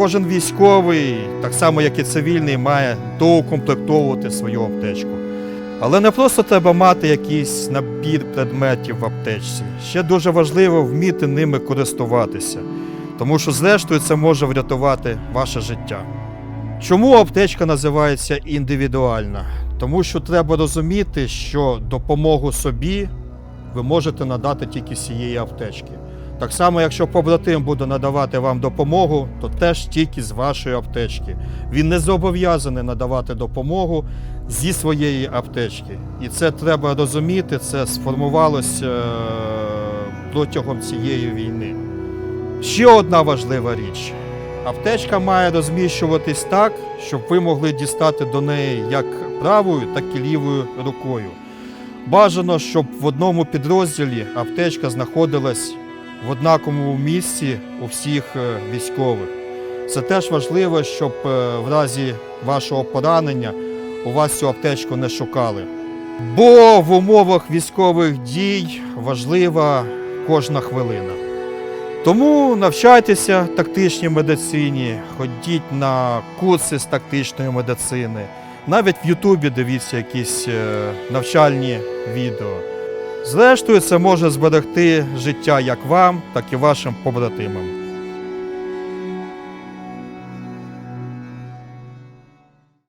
кожен військовий, так само як і цивільний, має доукомплектовувати свою аптечку. Але не просто треба мати якийсь набір предметів в аптечці. Ще дуже важливо вміти ними користуватися, тому що, зрештою, це може врятувати ваше життя. Чому аптечка називається індивідуальна? Тому що треба розуміти, що допомогу собі ви можете надати тільки з цієї аптечки. Так само, якщо побратим буде надавати вам допомогу, то теж тільки з вашої аптечки. Він не зобов'язаний надавати допомогу зі своєї аптечки. І це треба розуміти, це сформувалося е, протягом цієї війни. Ще одна важлива річ. Аптечка має розміщуватись так, щоб ви могли дістати до неї як правою, так і лівою рукою. Бажано, щоб в одному підрозділі аптечка знаходилась в однаковому місці у всіх е, військових. Це теж важливо, щоб е, в разі вашого поранення у вас цю аптечку не шукали. Бо в умовах військових дій важлива кожна хвилина. Тому навчайтеся тактичній медицині, ходіть на курси з тактичної медицини. Навіть в Ютубі дивіться якісь е, навчальні відео. Зрештою, це може зберегти життя як вам, так і вашим побратимам.